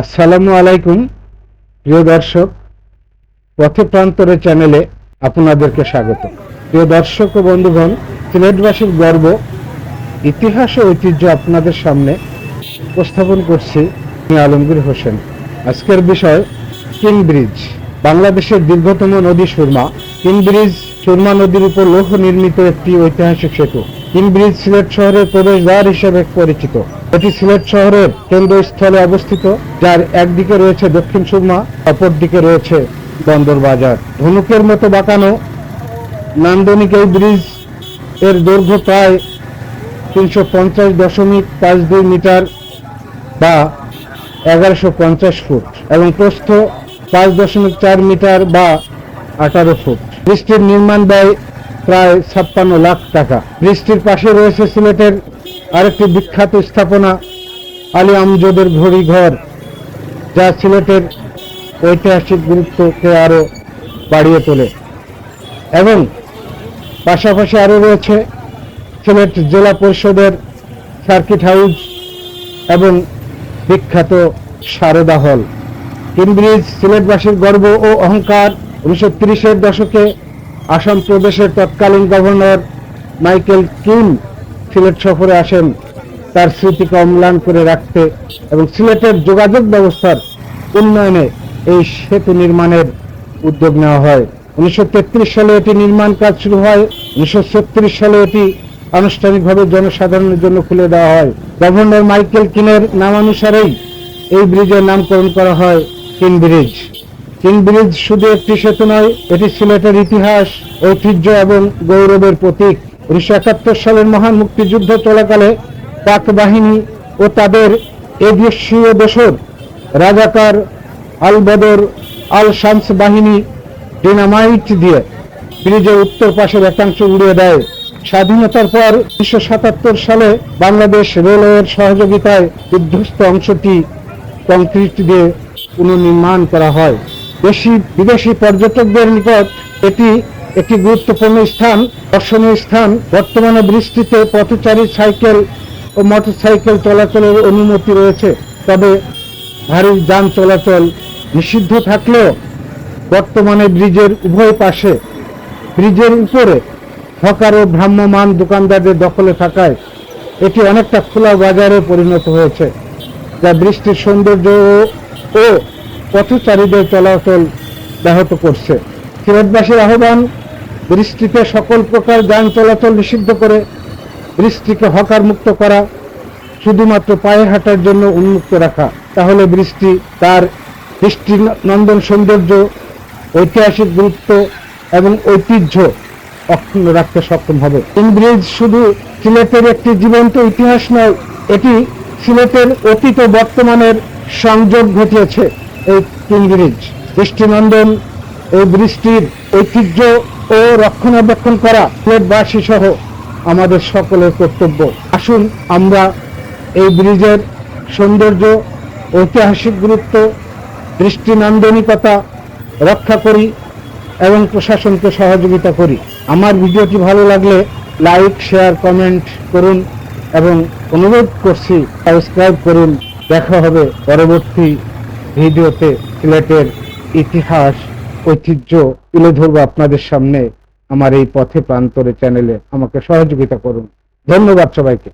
আসসালামু আলাইকুম, প্রিয় দর্শক। পথে প্রান্তরের চ্যানেলে আপনাদেরকে স্বাগত। প্রিয় দর্শক ও বন্ধুগণ, সিলেটবাসীর গর্ব, ইতিহাস ও ঐতিহ্য আপনাদের সামনে উপস্থাপন করছি আলমগীর হোসেন। আজকের বিষয়, কিং ব্রিজ, বাংলাদেশের দীর্ঘতম নদী সুরমা। কিং ব্রিজ সুরমা নদীর উপর লৌহ নির্মিত একটি ঐতিহাসিক সেতু। ব্রিজ সিলেট শহরের প্রবেশদ্বার হিসেবে পরিচিত। এটি সিলেট শহরের কেন্দ্রস্থলে অবস্থিত, যার একদিকে রয়েছে দক্ষিণ সুরমা অপর দিকে রয়েছে বন্দর বাজার। ধনুকের মতো বাঁকানো নান্দনিক এই ব্রিজের দৈর্ঘ্য প্রায় তিনশো পঞ্চাশ দশমিক পাঁচ দুই মিটার বা এগারোশো পঞ্চাশ ফুট এবং প্রস্থ পাঁচ দশমিক চার মিটার বা আঠারো ফুট। ব্রিজটির নির্মাণ ব্যয় প্রায় ছাপ্পান্ন লাখ টাকা। বৃষ্টির পাশে রয়েছে সিলেটের আরেকটি বিখ্যাত স্থাপনা, আলী আমজদের ঘড়ি ঘর যা সিলেটের ঐতিহাসিক গুরুত্বকে আরও বাড়িয়ে তোলে। এবং পাশাপাশি আরও রয়েছে সিলেট জেলা পরিষদের সার্কিট হাউস এবং বিখ্যাত সারদা হল। কিনব্রিজ সিলেটবাসীর গর্ব ও অহংকার উনিশশো তিরিশের দশকে আসাম প্রদেশের তৎকালীন গভর্নর মাইকেল কিম সিলেট সফরে আসেন। তার স্মৃতিকে অম্লান করে রাখতে এবং সিলেটের যোগাযোগ ব্যবস্থার উন্নয়নে এই সেতু নির্মাণের উদ্যোগ নেওয়া হয়। উনিশশো তেত্রিশ সালে এটি নির্মাণ কাজ শুরু হয়। উনিশশো সালে এটি আনুষ্ঠানিকভাবে জনসাধারণের জন্য খুলে দেওয়া হয়। গভর্নর মাইকেল কিনের নামানুসারেই এই ব্রিজের নামকরণ করা হয় কিন ব্রিজ। কিং ব্রিজ শুধু একটি সেতু নয়, এটি সিলেটের ইতিহাস, ঐতিহ্য এবং গৌরবের প্রতীক। উনিশশো একাত্তর সালের মহান মুক্তিযুদ্ধ চলাকালে পাক বাহিনী ও তাদের এদেশীয় দেশর রাজাকার আল বদর আল শামস বাহিনী ডিনামাইট দিয়ে ব্রিজের উত্তর পাশের একাংশ উড়িয়ে দেয়। স্বাধীনতার পর উনিশশো সাতাত্তর সালে বাংলাদেশ রেলওয়ের সহযোগিতায় বিধ্বস্ত অংশটি কংক্রিট দিয়ে পুনর্নির্মাণ করা হয়। দেশি বিদেশি পর্যটকদের নিকট এটি একটি গুরুত্বপূর্ণ স্থান, দর্শনীয় স্থান। বর্তমানে বৃষ্টিতে পথচারী সাইকেল ও মোটরসাইকেল চলাচলের অনুমতি রয়েছে, তবে ভারী যান চলাচল নিষিদ্ধ থাকলেও বর্তমানে ব্রিজের উভয় পাশে, ব্রিজের উপরে হকার ও ভ্রাম্যমান দোকানদারদের দখলে থাকায় এটি অনেকটা খোলা বাজারে পরিণত হয়েছে, যা বৃষ্টির সৌন্দর্য ও পথচারীদের চলাচল ব্যাহত করছে। সিলেটবাসীর আহ্বান, বৃষ্টিতে সকল প্রকার যান চলাচল নিষিদ্ধ করে বৃষ্টিকে হকার মুক্ত করা, শুধুমাত্র পায়ে হাঁটার জন্য উন্মুক্ত রাখা। তাহলে বৃষ্টি তার দৃষ্টি নন্দন সৌন্দর্য, ঐতিহাসিক গুরুত্ব এবং ঐতিহ্য অক্ষুণ্ণ রাখতে সক্ষম হবে। কিং ব্রিজ শুধু সিলেটের একটি জীবন্ত ইতিহাস নয়, এটি সিলেটের অতীত বর্তমানের সংযোগ ঘটিয়েছে। এই কিং ব্রিজ, দৃষ্টিনন্দন এই বৃষ্টির ঐতিহ্য ও রক্ষণাবেক্ষণ করা সিলেটবাসী সহ আমাদের সকলের কর্তব্য। আসুন আমরা এই ব্রিজের সৌন্দর্য, ঐতিহাসিক গুরুত্ব, দৃষ্টিনান্দনিকতা রক্ষা করি এবং প্রশাসনকে সহযোগিতা করি। আমার ভিডিওটি ভালো লাগলে লাইক, শেয়ার, কমেন্ট করুন এবং অনুরোধ করছি, সাবস্ক্রাইব করুন। দেখা হবে পরবর্তী ভিডিওতে সিলেটের ইতিহাস, ঐতিহ্য তুলে ধরবো আপনাদের সামনে আমার এই পথে প্রান্তরে চ্যানেলে আমাকে সহযোগিতা করুন। ধন্যবাদ সবাইকে।